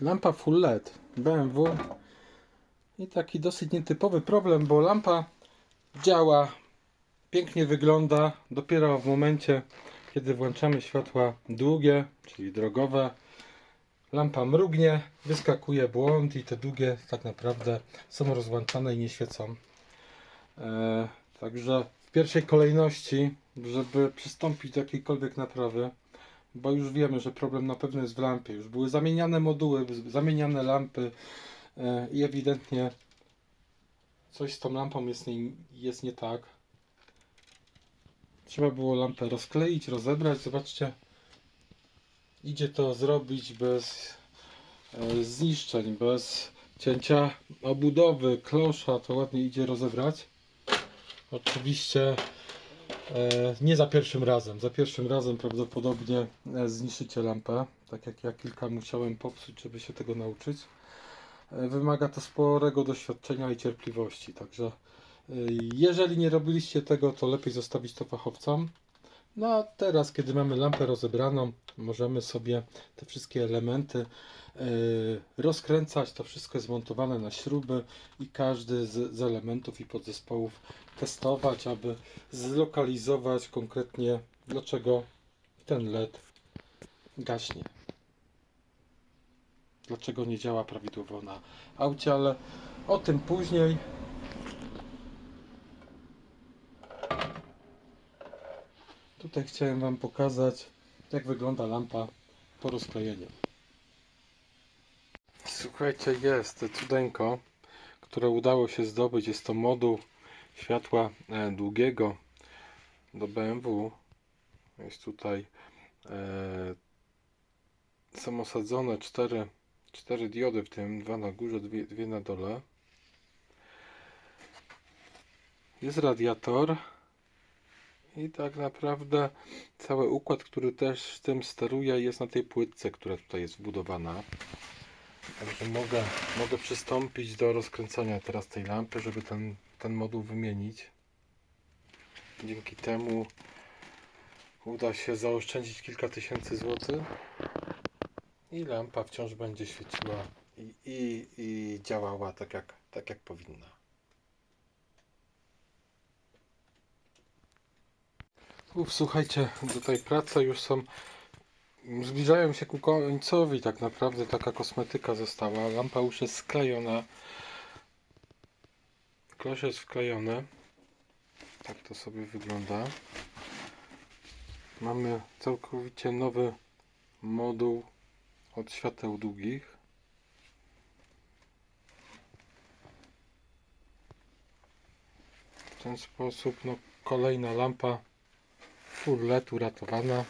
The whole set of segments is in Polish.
Lampa full LED BMW i taki dosyć nietypowy problem, bo lampa działa, pięknie wygląda dopiero w momencie, kiedy włączamy światła długie, czyli drogowe. Lampa mrugnie, wyskakuje błąd i te długie tak naprawdę są rozłączane i nie świecą. E, także w pierwszej kolejności, żeby przystąpić do jakiejkolwiek naprawy, bo już wiemy, że problem na pewno jest w lampie. Już były zamieniane moduły, zamieniane lampy e, i ewidentnie coś z tą lampą jest nie, jest nie tak. Trzeba było lampę rozkleić, rozebrać. Zobaczcie, idzie to zrobić bez e, zniszczeń, bez cięcia obudowy, klosza. To ładnie idzie rozebrać. Oczywiście nie za pierwszym razem. Za pierwszym razem prawdopodobnie e, zniszczycie lampę. Tak jak ja kilka musiałem popsuć, żeby się tego nauczyć. E, Wymaga to sporego doświadczenia i cierpliwości. Także e, jeżeli nie robiliście tego, to lepiej zostawić to fachowcom. No a teraz, kiedy mamy lampę rozebraną, możemy sobie te wszystkie elementy e, rozkręcać. To wszystko jest na śruby i każdy z, z elementów i podzespołów testować, aby zlokalizować konkretnie, dlaczego ten LED gaśnie. Dlaczego nie działa prawidłowo na aucie, ale o tym później. Tutaj chciałem Wam pokazać, jak wygląda lampa po rozklejeniu. Słuchajcie, jest cudeńko, które udało się zdobyć. Jest to moduł światła e, długiego do BMW. Jest tutaj e, są diody w tym, dwa na górze, dwie, dwie na dole. Jest radiator i tak naprawdę cały układ, który też tym steruje jest na tej płytce, która tutaj jest wbudowana. Także mogę, mogę przystąpić do rozkręcania teraz tej lampy, żeby ten, ten moduł wymienić. Dzięki temu uda się zaoszczędzić kilka tysięcy złotych i lampa wciąż będzie świeciła i, i, i działała tak jak, tak jak powinna. Słuchajcie, tutaj prace już są zbliżają się ku końcowi tak naprawdę taka kosmetyka została lampa już jest sklejona. Klosz jest wklejone tak to sobie wygląda. Mamy całkowicie nowy moduł od świateł długich. W ten sposób no, kolejna lampa full LED uratowana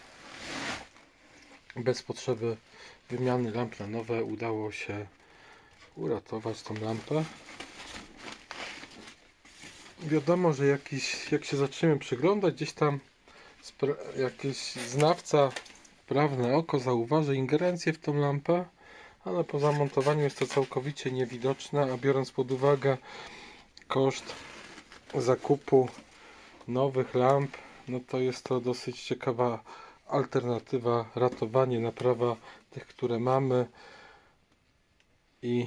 bez potrzeby wymiany lamp na nowe udało się uratować tą lampę. Wiadomo, że jakiś, jak się zaczniemy przyglądać, gdzieś tam jakiś znawca, prawne oko zauważy ingerencję w tą lampę, ale po zamontowaniu jest to całkowicie niewidoczne, a biorąc pod uwagę koszt zakupu nowych lamp, no to jest to dosyć ciekawa alternatywa, ratowanie, naprawa tych, które mamy i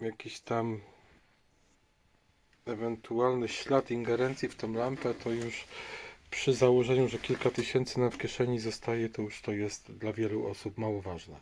jakiś tam ewentualny ślad ingerencji w tą lampę, to już przy założeniu, że kilka tysięcy nam w kieszeni zostaje, to już to jest dla wielu osób mało ważne.